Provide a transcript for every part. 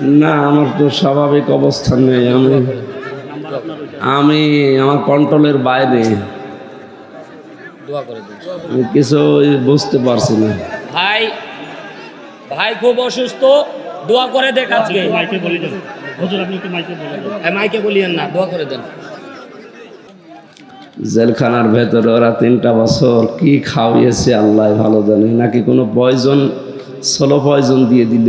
না আমার তো স্বাভাবিক অবস্থান নেই আমি আমি আমার কন্ট্রোলের বাইরে। দোয়া করে দিন। আমি কিছু বুঝতে পারছি না। ভাই ভাই খুব অসুস্থ দোয়া করে দেখ আজকে। মাইকে বলে দেন। হুজুর আপনি একটু মাইকে বলে দেন। মাইকে বলিয়েন না দোয়া করে দেন। জেলখানার ভেতরে ওরা তিনটা বছর কি খাওয়িয়েছে আল্লাহ ভালো জানে নাকি কোনো পয়জন সোলো পয়জন দিয়ে দিল?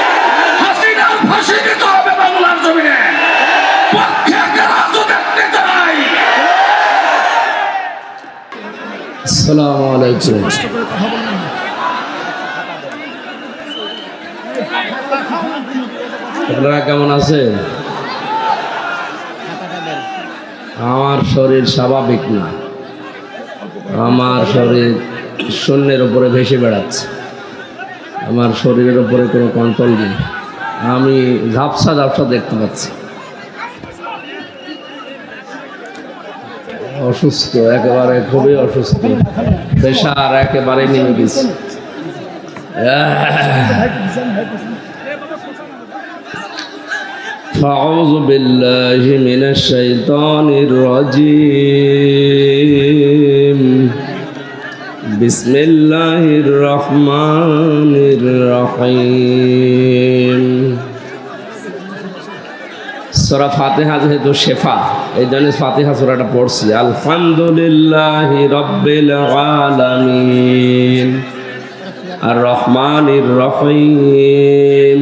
আসসালামু আলাইকুম। আপনারা কেমন আছেন? আমার শরীর স্বাভাবিক না। আমার শরীর শূন্যের উপরে ভেসে বেড়াচ্ছে। আমার শরীরের উপরে কোনো কন্ট্রোল নেই। আমি ঝাপসা ঝাপসা দেখতে পাচ্ছি। অসুস্থ একেবারে খুবই অসুস্থ প্রেশার একেবারে নেমে গেছে فأعوذ بالله من الشيطان الرجيم بسم الله الرحمن الرحيم সোরা ফাতেহা যেহেতু শেফা এই জন্য ফাতেহা সোরাটা পড়ছি আলহামদুলিল্লাহ রব্বিল আলামিন আর রহমানির রহিম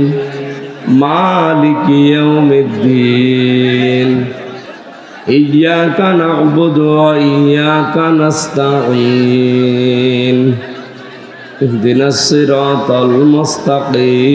মালিক ইয়াউমিদ্দিন إياك نعبد وإياك نستعين اهدنا الصراط المستقيم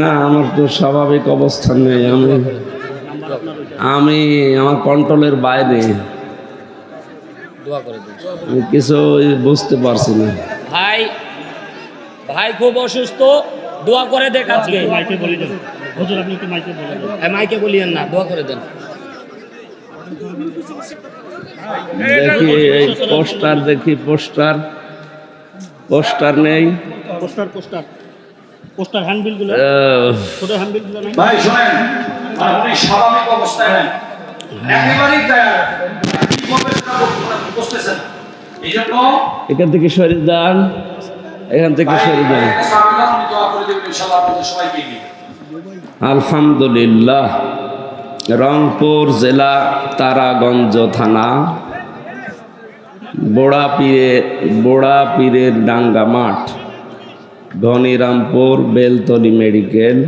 না আমার তো স্বাভাবিক অবস্থান নেই আমি আমি আমার কন্ট্রোলের বাইরে। দোয়া করে দিন আমি কিছু বুঝতে পারছি না। ভাই ভাই খুব অসুস্থ দোয়া করে দেখ আজকে। মাইকে বলে দেন। হুজুর আপনি একটু মাইকে বলে দেন। মাইকে বলিয়েন না দোয়া করে দেন। দেখি এই পোস্টার দেখি পোস্টার। পোস্টার নেই। Poster poster. পোস্টার হ্যান্ডবিলগুলো ছোট হ্যান্ডবিলগুলো নাই। ভাই শোনেন আপনি স্বাভাবিক অবস্থায় নেন একেবারেই করতে- বুঝতেছেন? এই জন্য এখান থেকে সরে যান। এখান থেকে সরে যান। আলহামদুলিল্লাহ। রংপুর জেলা তারাগঞ্জ থানা। বোড়া পীরে, বোড়া পীরের ডাঙ্গা মাঠ। ধনিরামপুর বেলতলি মেডিকেল।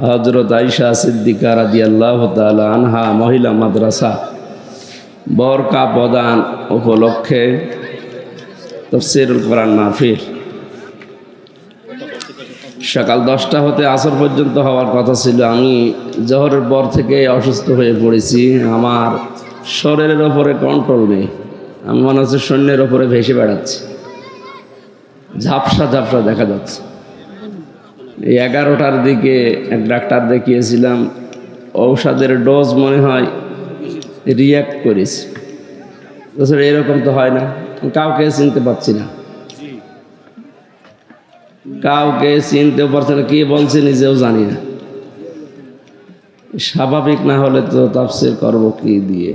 হজরত আইসা সিদ্দিকা রাদি আল্লাহ আনহা মহিলা মাদ্রাসা। বরকা প্রদান উপলক্ষে তফসিরুল কোরআন মাহফিল। সকাল দশটা হতে আসর পর্যন্ত হওয়ার কথা ছিল। আমি জহরের পর থেকে অসুস্থ হয়ে পড়েছি। আমার শরীরের ওপরে কন্ট্রোল নেই। আমি মনে হচ্ছে সৈন্যের ওপরে ভেসে বেড়াচ্ছি। ঝাপসা ঝাপসা দেখা যাচ্ছে। এই এগারোটার দিকে এক ডাক্তার দেখিয়েছিলাম, ঔষধের ডোজ মনে হয় রিয়্যাক্ট করেছে। তাছাড়া এরকম তো হয় না, কাউকে চিনতে পারছি না। কাউকে চিনতেও পারছে না, কে বলছে নিজেও জানি না। স্বাভাবিক না হলে তো তাফসির করব কি দিয়ে?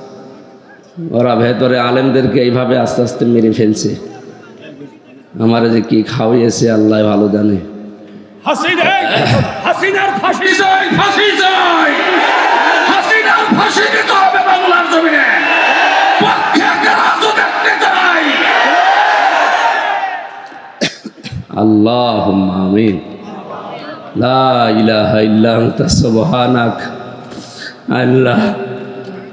ওরা ভেতরে আলেমদেরকে এইভাবে আস্তে আস্তে মেরে ফেলছে। আমার যে কি খাওয়িয়েছে আল্লাহ ভালো জানে। আল্লাহ আমিন। লা ইলাহা ইল্লা আনতা সুবহানাক। আল্লাহ।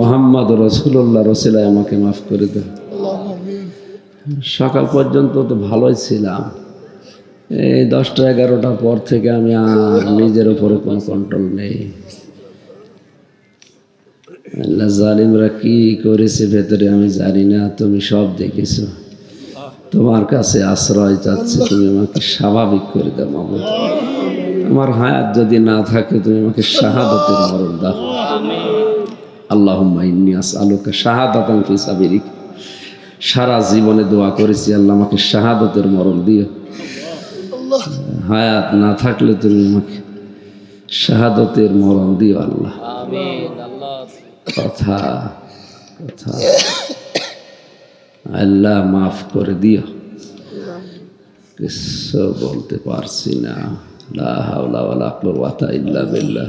মোহাম্মদ রসুল্লাহ রসিলায় আমাকে মাফ করে দাও সকাল পর্যন্ত তো ভালোই ছিলাম। এই দশটা এগারোটার পর থেকে আমি আর নিজের উপরে কোনো কন্ট্রোল নেই। আল্লাহ জালিমরা কি করেছে ভেতরে আমি জানি না, তুমি সব দেখেছ। তোমার কাছে আশ্রয় চাচ্ছে, তুমি আমাকে স্বাভাবিক করে দাও মামা আমার হায়াত যদি না থাকে, তুমি আমাকে শাহাদতের মরণ দাও। আল্লাহ আলোকে সাবিরিক সারা জীবনে দোয়া করেছি আল্লাহ আমাকে শাহাদতের মরণ দিও। হায়াত না থাকলে তুমি আমাকে শাহাদতের মরণ দিও আল্লাহ। আল্লাহ কথা কথা। আল্লাহ মাফ করে দিও। কিছু বলতে পারছি না। লা হাওলা ওয়ালা কুওয়াতা ইল্লা বিল্লাহ।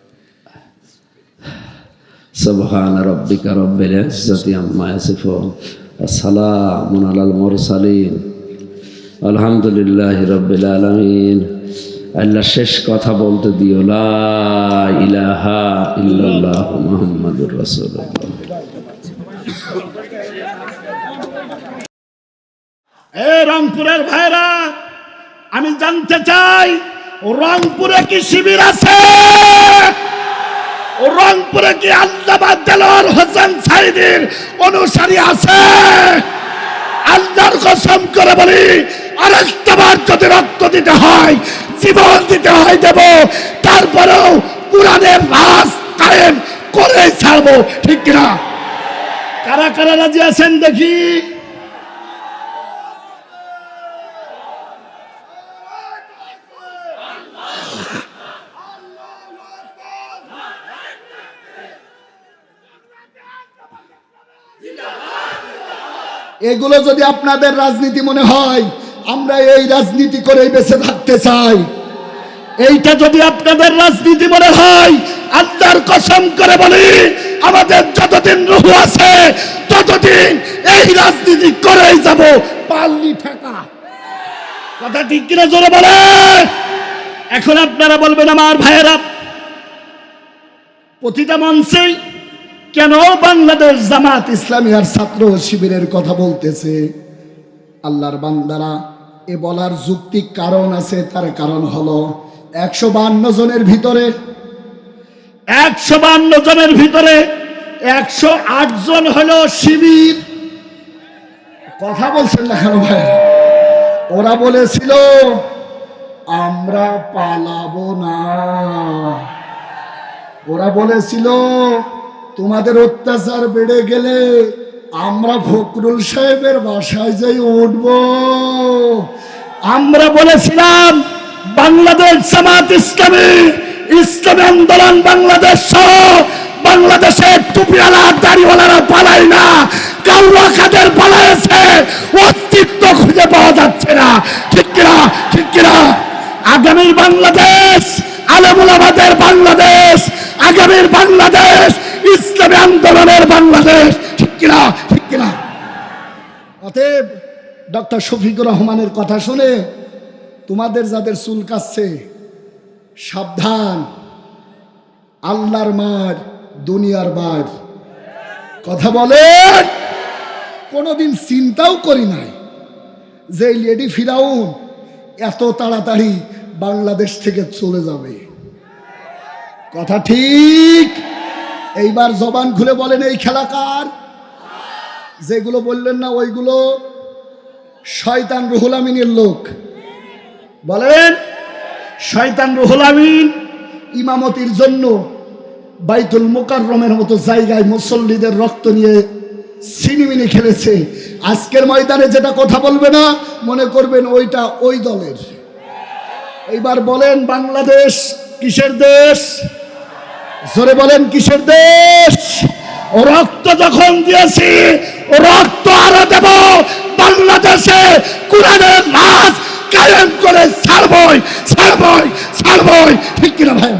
سبحان ربك رب العزة عما يصفون وسلام على المرسلين الحمد لله رب العالمين আল্লাহ শেষ কথা বলতে দিও লা ইলাহা ইল্লাল্লাহ মুহাম্মাদুর রাসূলুল্লাহ এ রংপুরের ভাইরা আমি জানতে চাই রংপুরে কি শিবির আছে রংপুরে কি আল্লাবাদ দেলোয়ার হোসেন সাইদির অনুসারী আছে? আল্লাহর কসম করে বলি আরেকটাবার যদি রক্ত দিতে হয়, জীবন দিতে হয় দেব। তারপরেও কোরআনের রাজ কায়েম করে ছাড়বো, ঠিক কিনা? কারা কারা রাজি আছেন দেখি? এগুলো যদি আপনাদের রাজনীতি মনে হয়, আমরা এই রাজনীতি করেই বেঁচে থাকতে চাই। এইটা যদি আপনাদের রাজনীতি মনে হয়, আল্লাহর কসম করে বলি, আমাদের যতদিন রুহ আছে, ততদিন এই রাজনীতি করেই যাব। পাল্লি ঠেকা। কথা ঠিক কিনা জোরে বলে? এখন আপনারা বলবেন, আমার ভাইয়েরা, প্রতিটা মঞ্চেই কেন বাংলাদেশ জামাত ইসলামী আর ছাত্র শিবিরের কথা বলতেছে? আল্লাহর বান্দারা, এ বলার যুক্তিক কারণ আছে, তার কারণ হলো একশো বান্ন জনের ভিতরে, একশো বান্ন জনের ভিতরে একশো আট জন হলো শিবির। কথা বলছেন না কেন ভাই? ওরা বলেছিল, আমরা পালাবো না। ওরা বলেছিল তোমাদের অত্যাচার বেড়ে গেলে আমরা ফখরুল সাহেবের বাসায় যাই উঠব। আমরা বলেছিলাম, বাংলাদেশ জামাত ইসলামী ইসলামী আন্দোলন বাংলাদেশ সহ বাংলাদেশের টুপিওয়ালা, দাড়িওয়ালারা পালায় না কাউরা খাদের পালাইছে অস্তিত্ব খুঁজে পাওয়া যাচ্ছে না। ঠিক কিনা? ঠিক কিনা? আগামীর বাংলাদেশ আলমুলাবাদের বাংলাদেশ, আগামীর বাংলাদেশ ইসলামী আন্দোলনের বাংলাদেশ। ঠিক কিনা? ঠিক কিনা? অতএব ডক্টর শফিকুর রহমানের কথা শুনে তোমাদের যাদের চুল কাচ্ছে সাবধান। আল্লাহর মার, দুনিয়ার মার কথা বলেন। কোনোদিন চিন্তাও করি নাই যে লেডি ফিরাউন এত তাড়াতাড়ি বাংলাদেশ থেকে চলে যাবে। কথা ঠিক? এইবার জবান খুলে বলেন, এই খেলা কার? যেগুলো বললেন না, ওইগুলো শয়তান রুহুল আমিনের লোক। বলেন, শয়তান রুহুল আমিন ইমামতির জন্য বাইতুল মোকাররমের মতো জায়গায় মুসল্লিদের রক্ত নিয়ে সিনিমিনি খেলেছে। আজকের ময়দানে যেটা কথা বলবে না, মনে করবেন ওইটা ওই দলের। এইবার বলেন, বাংলাদেশ কিসের দেশ? জোরে বলেন, কিসের দেশ? ও রক্ত যখন দিয়েছি রক্ত আরও দেব। বাংলাদেশে কোরআনের মাছ কায়েম করে ছাড়বই ছাড়বই ছাড়বই। ঠিক কিনা ভাই?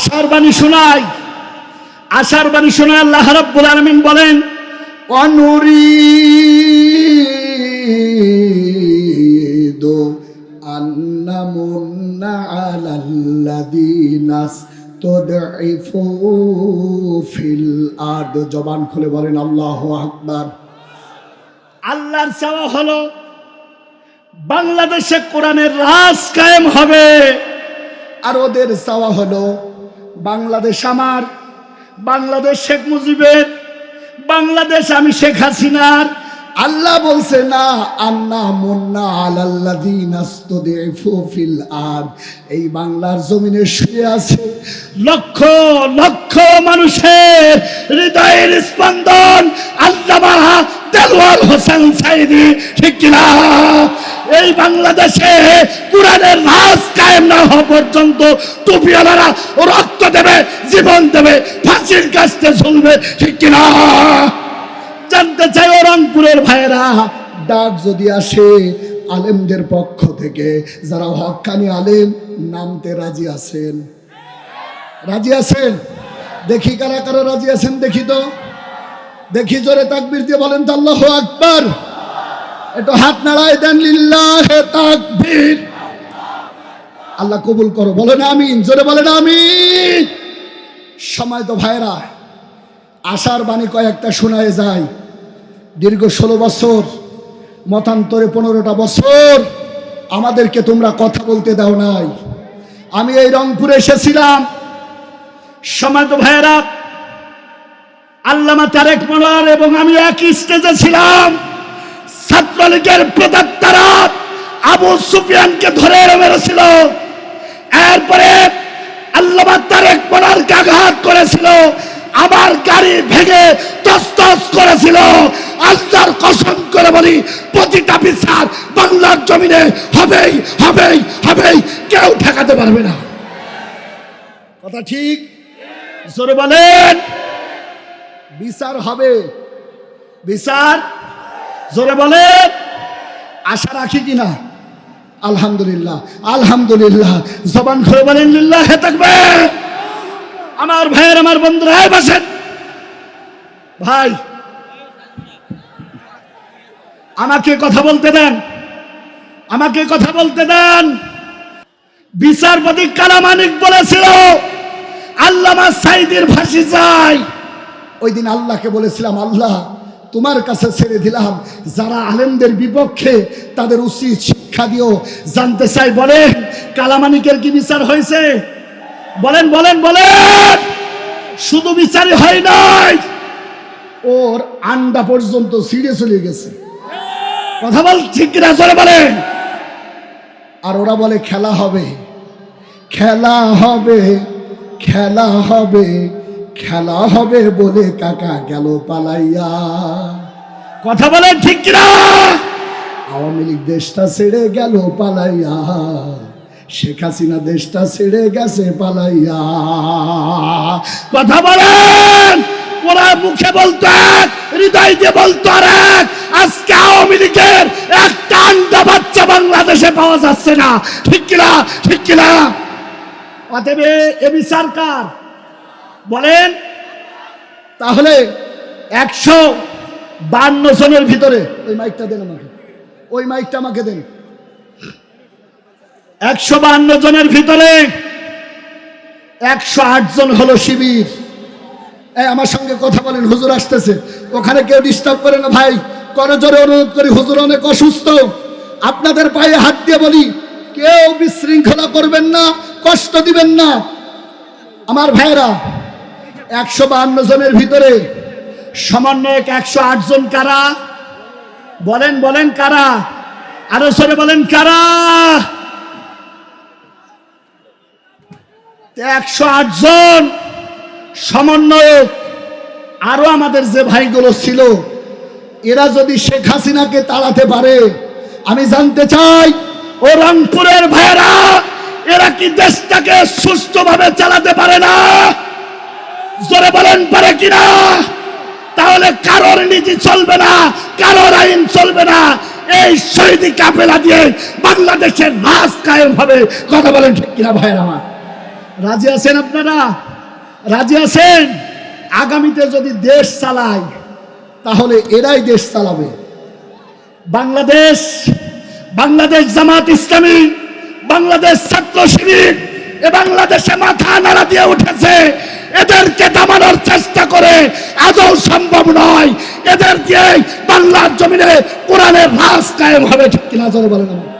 আশার বাণী শোনাই আশার বাণী শোনায় আল্লাহ রাব্বুল আলামিন বলেন, অনুরিদু আন্নামুন্না আলাল্লাযিনা তুদঈফু ফিল আরদ। জবান খুলে বলেন, আল্লাহু আকবার। আল্লাহর চাওয়া হলো, বাংলাদেশে কোরআনের রাজ কায়েম হবে। আর ওদের চাওয়া হলো বাংলাদেশ আমার, বাংলাদেশ শেখ মুজিবের, বাংলাদেশ আমি শেখ হাসিনার। আল্লাহ বলছে, না আরদ। এই বাংলার জমিনে শুয়ে আছে লক্ষ লক্ষ মানুষের হৃদয়ের স্পন্দন দেলওয়ার হোসেন সাইদি, ঠিক কিনা? এই বাংলাদেশে কোরআনের রাজ কায়েম না হওয়া পর্যন্ত টুপিওয়ালারা রক্ত দেবে, জীবন দেবে, ফাঁসির কাছতে ঝুলবে, ঠিক কিনা? জানতে চাই ও রংপুরের ভাইয়েরা, ডাক যদি আসে আলেমদের পক্ষ থেকে, যারা হক্কানি আলেম, নামতে রাজি আছেন। রাজি আছেন? দেখি কারা কারা রাজি আছেন, দেখি তো। দেখি জোরে তাকবীর দিয়ে বলেন তো আল্লাহ আকবার। একটু হাত নাড়ায় দেন লিল্লাহে তাকবীর। আল্লাহ কবুল করো, বলে না আমিন, জোরে বলে না আমি সময় তো ভাইরা, আশার বাণী কয়েকটা শোনায় যায়। দীর্ঘ ষোলো বছর, মতান্তরে পনেরোটা বছর, আমাদেরকে তোমরা কথা বলতে দাও নাই। আমি এই রংপুরে এসেছিলাম। সময় তো ভাইয়েরা আল্লামা তারেক মোলার এবং আমি একই স্টেজে ছিলাম। ছাত্রলীগের প্রদাত্তারা আবু সুফিয়ানকে ধরে মেরেছিল। এরপরে আঘাত করেছিল আমার গাড়ি ভেঙে করেছিল। আল্লাহর কসম করে বলি, প্রতিটা বিচার বাংলার জমিনে হবেই হবেই হবেই, কেউ ঠেকাতে পারবে না। কথা ঠিক? বলেন। বিচার হবে। বিচার জোরে বলে। আশা রাখি কিনা আলহামদুলিল্লাহ আলহামদুলিল্লাহ। জবান খুলে বলেন, লিল্লাহ হে থাকবে আমার ভাইয়ের, আমার বন্ধুরা বসেন ভাই, আমাকে কথা বলতে দেন। আমাকে কথা বলতে দেন। বিচারপতি কালামানিক বলেছিল, আল্লামা সাইদের ফাঁসি চাই। ওই দিন আল্লাহকে বলেছিলাম, আল্লাহ তোমার কাছে ছেড়ে দিলাম। যারা আলেমদের বিপক্ষে তাদের উচিত শিক্ষা দিও। জানতে চাই, বলেন, কালামানিকের কি বিচার হয়েছে? বলেন বলেন বলেন! শুধু বিচারই হয় নাই। ওর আন্ডা পর্যন্ত ছিঁড়ে চলে গেছে। কথা বল, ঠিক না চলে বলেন। আর ওরা বলে, খেলা হবে। খেলা হবে খেলা হবে। খেলা হবে বলে কাকা গেল পালাইয়া। কথা বলেন ঠিক কিনা? আওয়ামী লীগ দেশটা ছেড়ে গেল পালাইয়া। শেখ হাসিনা দেশটা ছেড়ে গেছে পালাইয়া। কথা বলেন। ওরা মুখে বলতো এক হৃদয় দিয়ে বলতো আর এক। আজকে আওয়ামী লীগের একটা আন্ডা বাচ্চা বাংলাদেশে পাওয়া যাচ্ছে না। ঠিক কিনা? ঠিক কিনা? অতএব এ বিচার কার? বলেন, তাহলে একশো বান্ন জনের ভিতরে, ওই মাইকটা দেন আমাকে, ওই মাইকটা আমাকে দেন। একশো বান্ন জনের ভিতরে একশো আট জন হলো শিবির। আমার সঙ্গে কথা বলেন, হুজুর আসতেছে। ওখানে কেউ ডিস্টার্ব করে না, ভাই। করে জোরে অনুরোধ করি, হুজুর অনেক অসুস্থ। আপনাদের পায়ে হাত দিয়ে বলি, কেউ বিশৃঙ্খলা করবেন না, কষ্ট দিবেন না। আমার ভাইরা একশো বাহান্ন জনের ভিতরে সমন্বয়ক একশো আট জন কারা? বলেন বলেন কারা? আরও সরে বলেন কারা? একশো আট জন সমন্বয়ক আরও আমাদের যে ভাইগুলো ছিল, এরা যদি শেখ হাসিনাকে তাড়াতে পারে, আমি জানতে চাই, ও রংপুরের ভাইয়েরা, এরা কি দেশটাকে সুস্থভাবে চালাতে পারে না? জোরে বলেন, পারে কিনা তাহলে কারোর নীতি চলবে না, কারোর আইন চলবে না। এই শহীদি কাপেলা দিয়ে বাংলাদেশের রাজ কায়েম হবে। কথা বলেন ঠিক কিনা ভাইয়ের আমার? রাজি আছেন আপনারা? রাজি আছেন? আগামীতে যদি দেশ চালায়, তাহলে এরাই দেশ চালাবে। বাংলাদেশ বাংলাদেশ জামাত ইসলামী, বাংলাদেশ ছাত্র শিবির, এ বাংলাদেশে মাথা নাড়া দিয়ে উঠেছে। এদেরকে দামানোর চেষ্টা করে আদৌ সম্ভব নয় এদের দিয়ে বাংলার জমিনে কোরআনের রাস কায়েম হবে, ঠিক কিনা জোরে আমার।